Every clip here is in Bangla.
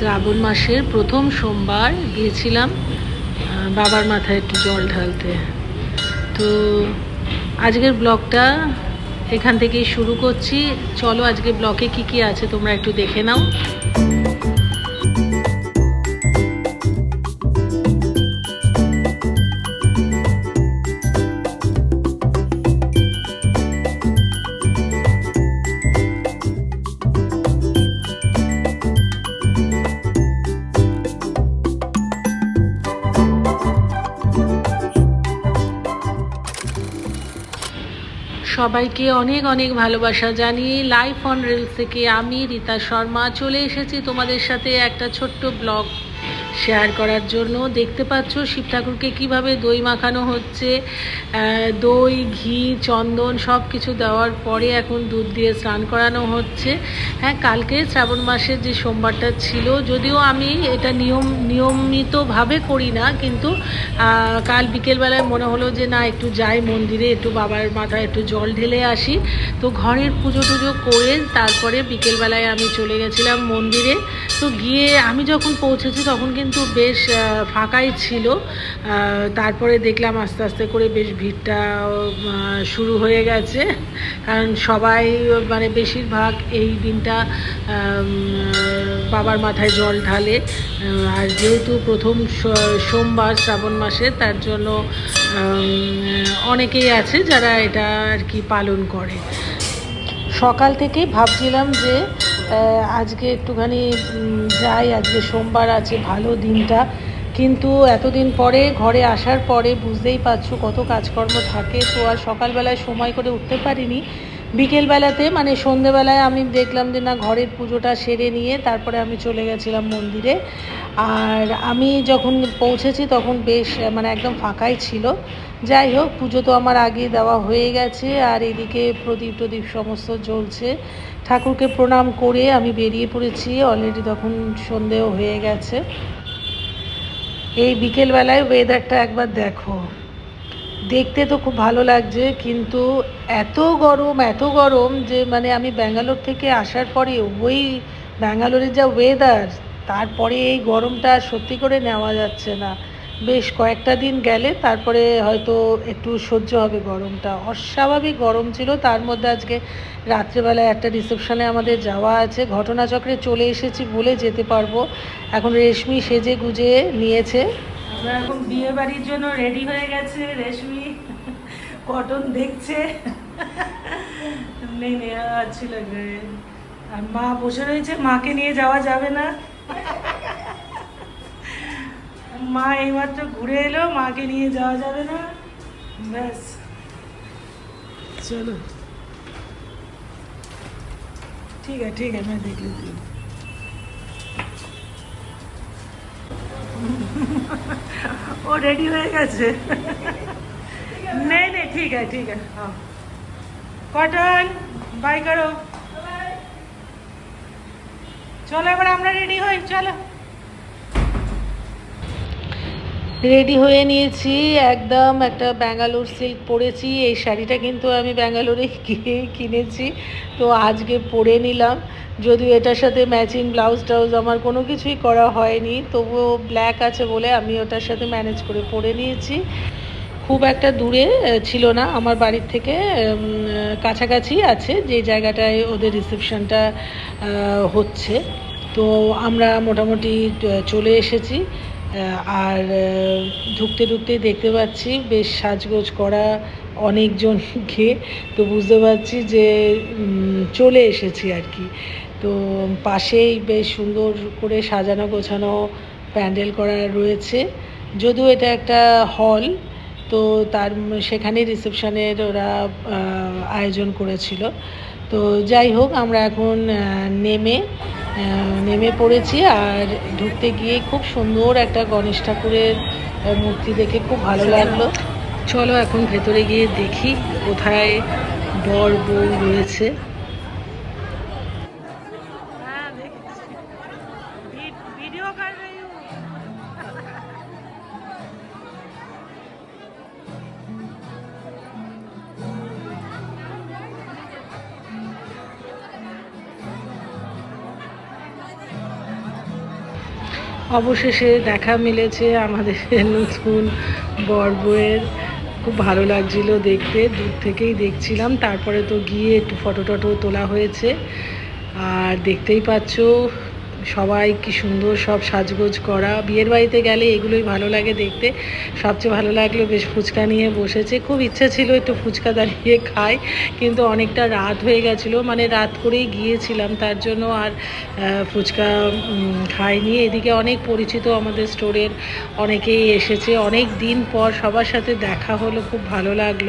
শ্রাবণ মাসের প্রথম সোমবার গিয়েছিলাম বাবার মাথায় একটু জল ঢালতে। তো আজকের ব্লগটা এখান থেকেই শুরু করছি। চলো আজকে ব্লকে কি কি আছে তোমরা একটু দেখে নাও। সবাইকে অনেক অনেক ভালোবাসা জানিয়ে লাইফ অন রিলস থেকে আমি রীতা শর্মা চলে এসেছি তোমাদের সাথে একটা ছোট্ট ব্লগ শেয়ার করার জন্য। দেখতে পাচ্ছ শিব ঠাকুরকে কীভাবে দই মাখানো হচ্ছে। দই, ঘি, চন্দন সব কিছু দেওয়ার পরে এখন দুধ দিয়ে স্নান করানো হচ্ছে। হ্যাঁ কালকে শ্রাবণ মাসের যে সোমবারটা ছিল, যদিও আমি এটা নিয়ম, নিয়মিতভাবে করি না, কিন্তু কাল বিকেলবেলায় মনে হলো যে না, একটু যাই মন্দিরে, একটু বাবার মাথায় একটু জল ঢেলে আসি। তো ঘরের পুজো টুজো করে তারপরে বিকেলবেলায় আমি চলে গেছিলাম মন্দিরে। তো গিয়ে আমি যখন পৌঁছেছি তখন কিন্তু বেশ ফাঁকাই ছিল। তারপরে দেখলাম আস্তে আস্তে করে বেশ ভিড়টা শুরু হয়ে গেছে। কারণ সবাই মানে বেশিরভাগ এই দিনটা বাবার মাথায় জল ঢালে। আর যেহেতু প্রথম সোমবার শ্রাবণ মাসে, তার জন্য অনেকেই আছে যারা এটা আর কি পালন করে। সকাল থেকেই ভাবছিলাম যে আজকে একটুখানি যাই, আজকে সোমবার আছে, ভালো দিনটা। কিন্তু এতদিন পরে, ঘরে আসার পরে বুঝতেই পারছ কত কাজকর্ম থাকে। তো আর সকালবেলায় সময় করে উঠতে পারিনি। বিকেলবেলাতে মানে সন্ধেবেলায় আমি দেখলাম যে না, ঘরের পুজোটা সেরে নিয়ে তারপরে আমি চলে গেছিলাম মন্দিরে। আর আমি যখন পৌঁছেছি তখন বেশ মানে একদম ফাঁকাই ছিল। যাই হোক, পুজো তো আমার আগে দেওয়া হয়ে গেছে, আর এদিকে প্রদীপ টদীপ সমস্ত জ্বলছে। ঠাকুরকে প্রণাম করে আমি বেরিয়ে পড়েছি অলরেডি তখন সন্ধেও হয়ে গেছে। এই বিকেলবেলায় ওয়েদারটা একবার দেখো। দেখতে তো খুব ভালো লাগছে, কিন্তু এত গরম এত গরম যে মানে আমি ব্যাঙ্গালোর থেকে আসার পরে ওই ব্যাঙ্গালোরের যা ওয়েদার তারপরে এই গরমটা সত্যি করে নেওয়া যাচ্ছে না। বেশ কয়েকটা দিন গেলে তারপরে হয়তো একটু সহ্য হবে গরমটা। অস্বাভাবিক গরম ছিল, তার মধ্যে আজকে রাত্রেবেলায় একটা রিসেপশনে আমাদের যাওয়া আছে। ঘটনাচক্রে চলে এসেছি বলে যেতে পারব। এখন রেশমি সেজে গুজে নিয়েছে। এখন বিয়ে বাড়ির জন্য রেডি হয়ে গেছে, রেশমি কটন দেখছে। নেই নেওয়া হচ্ছিল আর মা বসে রয়েছে, মাকে নিয়ে যাওয়া যাবে না। মা এইমাত্র ঘুরে এলো, মাকে নিয়ে যাওয়া যাবে না। ব্যাস। চলো। ঠিক আছে ঠিক আছে, আমি দেখলি ও রেডি হয়ে গেছে। নেই ঠিক আছে ঠিক আছে হ্যাঁ। কটন বাই করো। চলো এবার আমরা রেডি হই, চলো। রেডি হয়ে নিয়েছি, একদম একটা ব্যাঙ্গালোর সিল্ক পরেছি, এই শাড়িটা কিন্তু আমি ব্যাঙ্গালোরে গিয়ে কিনেছি, তো আজকে পরে নিলাম, যদিও এটার সাথে ম্যাচিং ব্লাউজ টাউজ আমার কোনো কিছুই করা হয়নি, তবুও ব্ল্যাক আছে বলে আমি ওটার সাথে ম্যানেজ করে পরে নিয়েছি, খুব একটা দূরে ছিল না, আমার বাড়ির থেকে কাছাকাছি আছে, যে জায়গাটায় ওদের রিসেপশনটা হচ্ছে, তো আমরা মোটামুটি চলে এসেছি আর ঢুকতে ঢুকতে দেখতে পাচ্ছি বেশ সাজগোজ করা অনেকজনকে। তো বুঝতে পারছি যে চলে এসেছি আর কি। তো পাশেই বেশ সুন্দর করে সাজানো, গোছানো প্যান্ডেল করা রয়েছে। যদিও এটা একটা হল, তো তার সেখানে রিসেপশনের ওরা আয়োজন করেছিল। তো যাই হোক, আমরা এখন নেমে নেমে পড়েছি আর ঢুকতে গিয়ে খুব সুন্দর একটা গণেশ ঠাকুরের মূর্তি দেখে খুব ভালো লাগল। চলো এখন ভেতরে গিয়ে দেখি কোথায় বর বউ রয়েছে। অবশেষে দেখা মিলেছে আমাদের নতুন বর বউয়ের। খুব ভালো লাগছিল দেখতে, দূর থেকেই দেখছিলাম। তারপরে তো গিয়ে একটু ফটো টটো তোলা হয়েছে। আর দেখতেই পাচ্ছ সবাই কি সুন্দর সব সাজগোজ করা। বিয়ের বাড়িতে গেলে এগুলোই ভালো লাগে দেখতে। সবচেয়ে ভালো লাগল বেশ ফুচকা নিয়ে বসেছে। খুব ইচ্ছে ছিল একটু ফুচকা দাঁড়িয়ে খাই, কিন্তু অনেকটা রাত হয়ে গেছিল। মানে রাত করেই গিয়েছিলাম, তার জন্য আর ফুচকা খাইনি। এদিকে অনেক পরিচিত আমাদের স্টোরের অনেকেই এসেছে। অনেক দিন পর সবার সাথে দেখা হলো, খুব ভালো লাগল।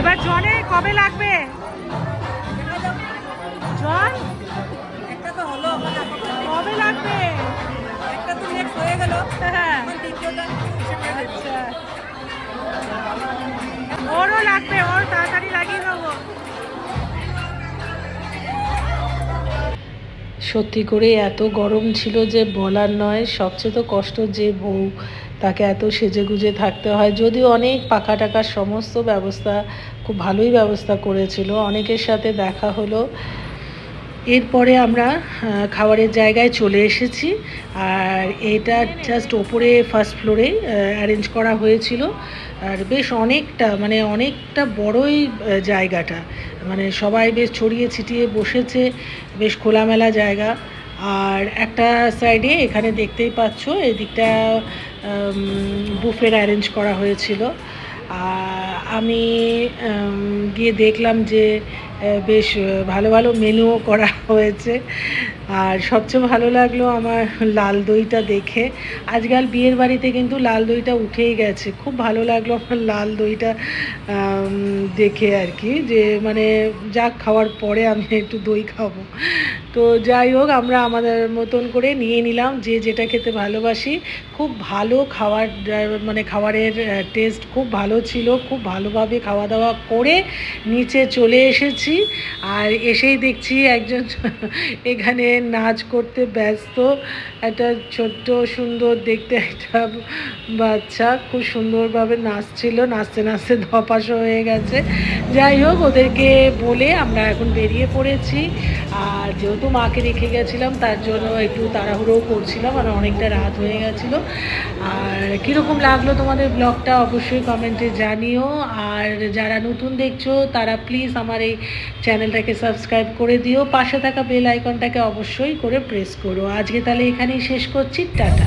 এবার জনে কবে লাগবে? সত্যি করে এত গরম ছিল যে বলার নয়, সবচেয়ে তো কষ্ট যে বউ, তাকে এত সেজে গুজে থাকতে হয়। যদিও অনেক পাকা টাকার সমস্ত ব্যবস্থা, খুব ভালোই ব্যবস্থা করেছিল। অনেকের সাথে দেখা হলো। এরপরে আমরা খাবারের জায়গায় চলে এসেছি। আর এটা জাস্ট ওপরে ফার্স্ট ফ্লোরে অ্যারেঞ্জ করা হয়েছিল। আর বেশ অনেকটা মানে অনেকটা বড়ই জায়গাটা। মানে সবাই বেশ ছড়িয়ে ছিটিয়ে বসেছে, বেশ খোলামেলা জায়গা। আর একটা সাইডে এখানে দেখতেই পাচ্ছ, এদিকটা বুফের অ্যারেঞ্জ করা হয়েছিল। আমি গিয়ে দেখলাম যে বেশ ভালো ভালো মেনুও করা হয়েছে। আর সবচেয়ে ভালো লাগল আমার লাল দইটা দেখে। আজকাল বিয়ের বাড়িতে কিন্তু লাল দইটা উঠেই গেছে। খুব ভালো লাগল আমার লাল দইটা দেখে আর কি। যে মানে যা খাওয়ার পরে আমি একটু দই খাব। তো যাই হোক আমরা আমাদের মতন করে নিয়ে নিলাম। যে যেটা খেতে ভালোবাসি খুব ভালো আহ, মানে খাবারের টেস্ট খুব ভালো ছিল। খুব ভালোভাবে খাওয়া দাওয়া করে নিচে চলে এসেছি। আর এসেই দেখছি একজন এখানে নাচ করতে ব্যস্ত। একটা ছোট্ট সুন্দর দেখতে একটা বাচ্চা খুব সুন্দরভাবে নাচছিল, নাচতে নাচতে ধপাস হয়ে গেছে। যাই হোক, ওদেরকে বলে আমরা এখন বেরিয়ে পড়েছি। আর যেহেতু মাকে রেখে গেছিলাম, তার জন্য একটু তাড়াহুড়োও করছিলাম, আর অনেকটা রাত হয়ে গেছিল। আর কীরকম লাগল তোমাদের ব্লগটা অবশ্যই কমেন্টে জানিও। আর যারা নতুন দেখছ, তারা প্লিজ আমার এই চ্যানেলটাকে সাবস্ক্রাইব করে দিও। পাশে থাকা বেল আইকনটাকে অবশ্যই করে প্রেস করো। আজকে তাহলে এখানেই শেষ করছি। টাটা।